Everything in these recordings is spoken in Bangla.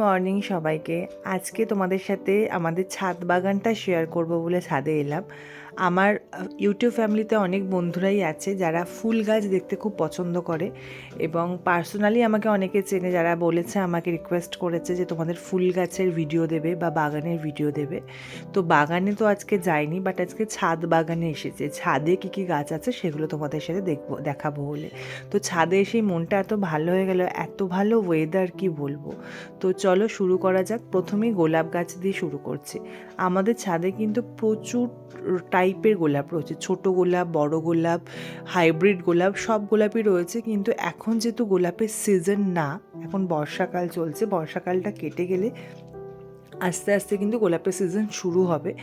মর্নিং সবাইকে। আজকে তোমাদের সাথে আমাদের ছাদ বাগানটা শেয়ার করব বলে ছাদে এলাম। আমার ইউটিউব ফ্যামিলিতে অনেক বন্ধুরাই আছে যারা ফুল গাছ দেখতে খুব পছন্দ করে এবং পার্সোনালি আমাকে অনেকে চেনে যারা বলেছে, আমাকে রিকোয়েস্ট করেছে যে তোমাদের ফুল গাছের ভিডিও দেবে বা বাগানের ভিডিও দেবে। তো বাগানে তো আজকে যাইনি বাট আজকে ছাদ বাগানে এসেছে। ছাদে কী কী গাছ আছে সেগুলো তোমাদের সাথে দেখব, দেখাবো বলে। তো ছাদে এসেই মনটা এত ভালো হয়ে গেল, এত ভালো ওয়েদার কি বলব? তো চলো শুরু করা যাক। প্রথমেই গোলাপ গাছ দিয়ে শুরু করছি। আমাদের ছাদে কিন্তু প্রচুর টাইপের গোলাপ রয়েছে। ছোট গোলাপ, বড় গোলাপ হাইব্রিড গোলাপ, সব গোলাপই রয়েছে। কিন্তু এখন যেহেতু গোলাপের সিজন না, এখন বর্ষাকাল চলছে, বর্ষাকালটা কেটে গেলে আস্তে আস্তে কিন্তু গোলাপের সিজন শুরু হবে।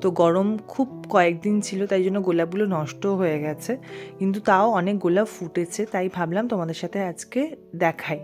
তো গরম খুব কয়েকদিন ছিল, তাই জন্য গোলাপগুলো নষ্ট হয়ে গেছে। কিন্তু তাও অনেক গোলাপ ফুটেছে, তাই ভাবলাম তোমাদের সাথে আজকে দেখাই।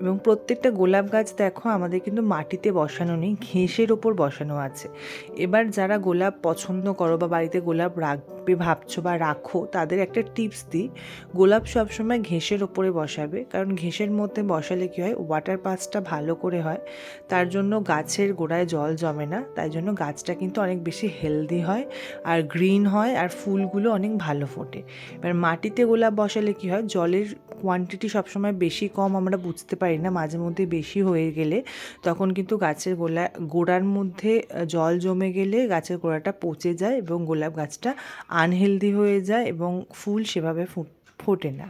এবং প্রত্যেকটা গোলাপ গাছ দেখো, আমাদের কিন্তু মাটিতে বসানো নেই, ঘেঁষের ওপর বসানো আছে। এবার যারা গোলাপ পছন্দ করো বা বাড়িতে গোলাপ রাখবে ভাবছ বা রাখো, তাদের একটা টিপস দিই। গোলাপ সবসময় ঘেঁষের ওপরে বসাবে, কারণ ঘেঁষের মধ্যে বসালে কী হয় ওয়াটার পাসটা ভালো করে হয়। তার জন্য গাছের গোড়ায় জল জমে না, তাই জন্য গাছটা কিন্তু অনেক বেশি হেলদি হয়। আর গ্রিন হয় আর ফুলগুলো অনেক ভালো ফোটে। এবার মাটিতে গোলাপ বসালে কি হয়? জলের কোয়ান্টিটি সবসময় বেশি কম আমরা বুঝতে পারি না, মাঝে মধ্যে বেশি হয়ে গেলে। তখন কিন্তু গাছের গোলা, গোড়ার মধ্যে জল জমে গেলে গাছের গোড়াটা পচে যায় এবং গোলাপ গাছটা আনহেলদি হয়ে যায় এবং ফুল সেভাবে ফুট ফোটে না।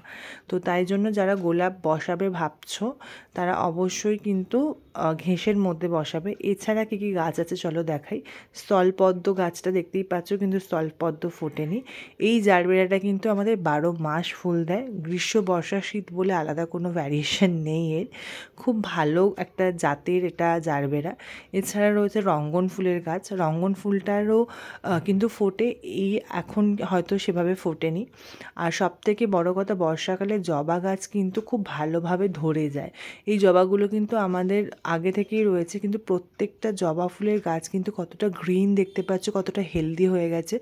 তো তাই জন্য যারা গোলাপ বসাবে ভাবছ, তারা অবশ্যই কিন্তু ঘেঁষের মধ্যে বসাবে। এছাড়া কী কী গাছ আছে চলো দেখাই। স্থলপদ্ম গাছটা দেখতেই পাচ্ছ, কিন্তু স্থলপদ্ম ফোটেনি। এই জারবেরাটা কিন্তু আমাদের বারো মাস ফুল দেয়। গ্রীষ্ম, বর্ষা, শীত বলে আলাদা কোনো ভ্যারিয়েশন নেই এর। খুব ভালো একটা জাতের এটা জারবেরা। এছাড়া রয়েছে রঙ্গন ফুলের গাছ। রঙ্গন ফুলটারও কিন্তু ফোটে। এই এখন হয়তো সেভাবে ফোটেনি। আর সবথেকে বড় কথা, বর্ষাকালে জবা গাছ কিন্তু খুব ভালোভাবে ধরে যায়। এই জবাগুলো কিন্তু আমাদের আগে থেকেই রয়েছে, কিন্তু প্রত্যেকটা জবা ফুলের গাছ কিন্তু কতটা গ্রিন দেখতে পাচ্ছ, কতটা হেলদি হয়ে গেছে।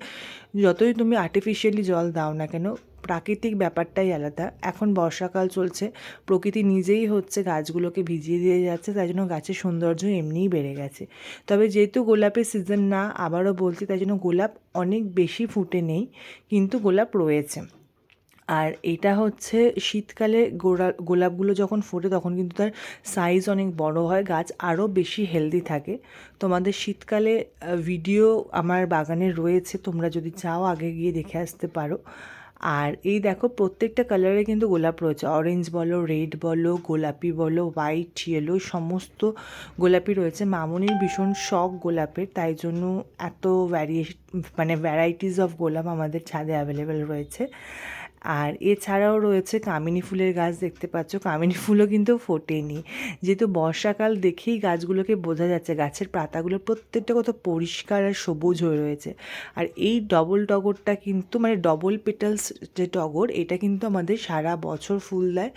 যতই তুমি আর্টিফিশিয়ালি জল দাও না কেন, প্রাকৃতিক ব্যাপারটাই আলাদা। এখন বর্ষাকাল চলছে, প্রকৃতি নিজেই হচ্ছে গাছগুলোকে ভিজিয়ে দিয়ে যাচ্ছে, তাই জন্য গাছের সৌন্দর্য এমনিই বেড়ে গেছে। তবে যেহেতু গোলাপের সিজন না, আবারও বলছি, তাই জন্য গোলাপ অনেক বেশি ফুটে নেই, কিন্তু গোলাপ রয়েছে। আর এটা হচ্ছে শীতকালে গোড়া, গোলাপগুলো যখন ফোটে তখন কিন্তু তার সাইজ অনেক বড় হয়, গাছ আরও বেশি হেলদি থাকে। তোমাদের শীতকালে ভিডিও আমার বাগানে রয়েছে, তোমরা যদি চাও আগে গিয়ে দেখে আসতে পারো। আর এই দেখো প্রত্যেকটা কালারে কিন্তু গোলাপ রয়েছে। অরেঞ্জ বলো রেড বলো, গোলাপি বলো হোয়াইট ইয়েলো সমস্ত গোলাপি রয়েছে। মামনির ভীষণ শখ গোলাপের, তাই জন্য এত ভ্যারিয়েশন মানে ভ্যারাইটিস অফ গোলাপ আমাদের ছাদে অ্যাভেলেবেল রয়েছে। আর এছাড়াও রয়েছে কামিনী ফুলের গাছ দেখতে পাচ্ছ। কামিনী ফুলও কিন্তু ফোটেনি। যেহেতু বর্ষাকাল দেখেই গাছগুলোকে বোঝা যাচ্ছে, গাছের পাতাগুলো প্রত্যেকটা কত পরিষ্কার আর সবুজ হয়ে রয়েছে। আর এই ডবল টগরটা কিন্তু মানে ডবল পেটালস যে টগর, এটা কিন্তু আমাদের সারা বছর ফুল দেয়।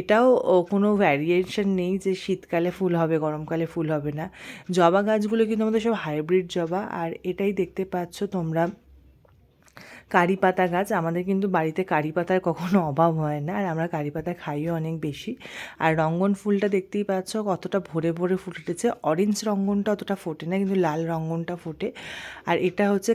এটাও কোনো ভ্যারিয়েশন নেই যে শীতকালে ফুল হবে, গরমকালে ফুল হবে না। জবা গাছগুলো কিন্তু আমাদের সব হাইব্রিড জবা। আর এটাই দেখতে পাচ্ছ তোমরা কারি পাতা গাছ, আমাদের কিন্তু বাড়িতে কারি পাতার কখনো অভাব হয় না, আর আমরা কারি পাতা খাইও অনেক বেশি। আর রঙ্গন ফুলটা দেখতেই পাচ্ছ কতটা ভরে ভরে ফুটেছে। অরেঞ্জ রঙ্গনটা অতটা ফোটে না, কিন্তু লাল রঙ্গনটা ফোটে। আর এটা হচ্ছে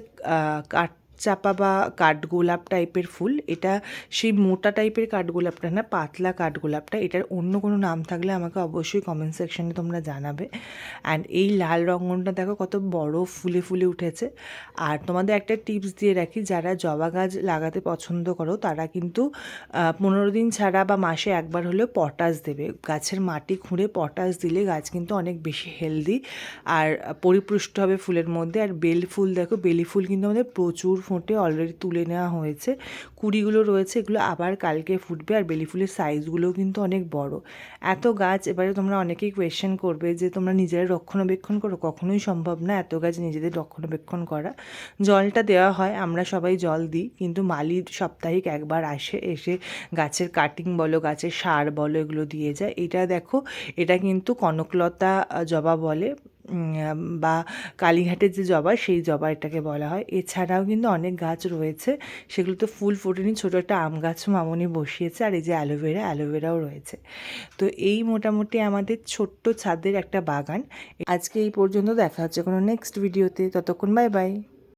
কাঠ চাপা বা কাঠগোলাপ টাইপের ফুল, এটা সেই মোটা টাইপের কাঠগোলাপটা না, পাতলা কাঠগোলাপটা, এটার অন্য কোনো নাম থাকলে আমাকে অবশ্যই কমেন্ট সেকশানে তোমরা জানাবে। অ্যান্ড এই লাল রঙনটা দেখো কত বড় ফুলে ফুলে উঠেছে। আর তোমাদের একটা টিপস দিয়ে রাখি, যারা জবা গাছ লাগাতে পছন্দ করো, তারা কিন্তু পনেরো দিন ছাড়া বা মাসে একবার হলেও পটাশ দেবে। গাছের মাটি খুঁড়ে পটাশ দিলে গাছ কিন্তু অনেক বেশি হেলদি আর পরিপুষ্ট হবে ফুলের মধ্যে। আর বেল ফুল দেখো, বেলি ফুল কিন্তু আমাদের প্রচুর ফোটে অলরেডি তুলে নেওয়া হয়েছে। কুড়িগুলো রয়েছে, এগুলো আবার কালকে ফুটবে আর বেলি ফুলের সাইজগুলোও কিন্তু অনেক বড়। এত গাছ, এবারে তোমরা অনেকেই কোয়েশ্চেন করবে যে তোমরা নিজেরা রক্ষণাবেক্ষণ করো? কখনোই সম্ভব না এত গাছ নিজেদের রক্ষণাবেক্ষণ করা। জলটা দেওয়া হয়, আমরা সবাই জল দিই, কিন্তু মালি সাপ্তাহিক একবার আসে, এসে গাছের কাটিং বলো, গাছের সার বলো, এগুলো দিয়ে যায়। এটা দেখো, এটা কিন্তু কনকলতা জবা বলে। বা কালীঘাটের যে জবা, সেই জবা এটাকে বলা হয়। এছাড়াও কিন্তু অনেক গাছ রয়েছে। সেগুলো তো ফুল ফোটেনি, ছোটো একটা আম গাছও মামনি বসিয়েছে, আর এই যে অ্যালোভেরা, অ্যালোভেরাও রয়েছে। তো এই মোটামুটি আমাদের ছোট্ট ছাদের একটা বাগান। আজকে এই পর্যন্ত দেখা হচ্ছে কোনো নেক্সট ভিডিওতে ততক্ষণ বাই বাই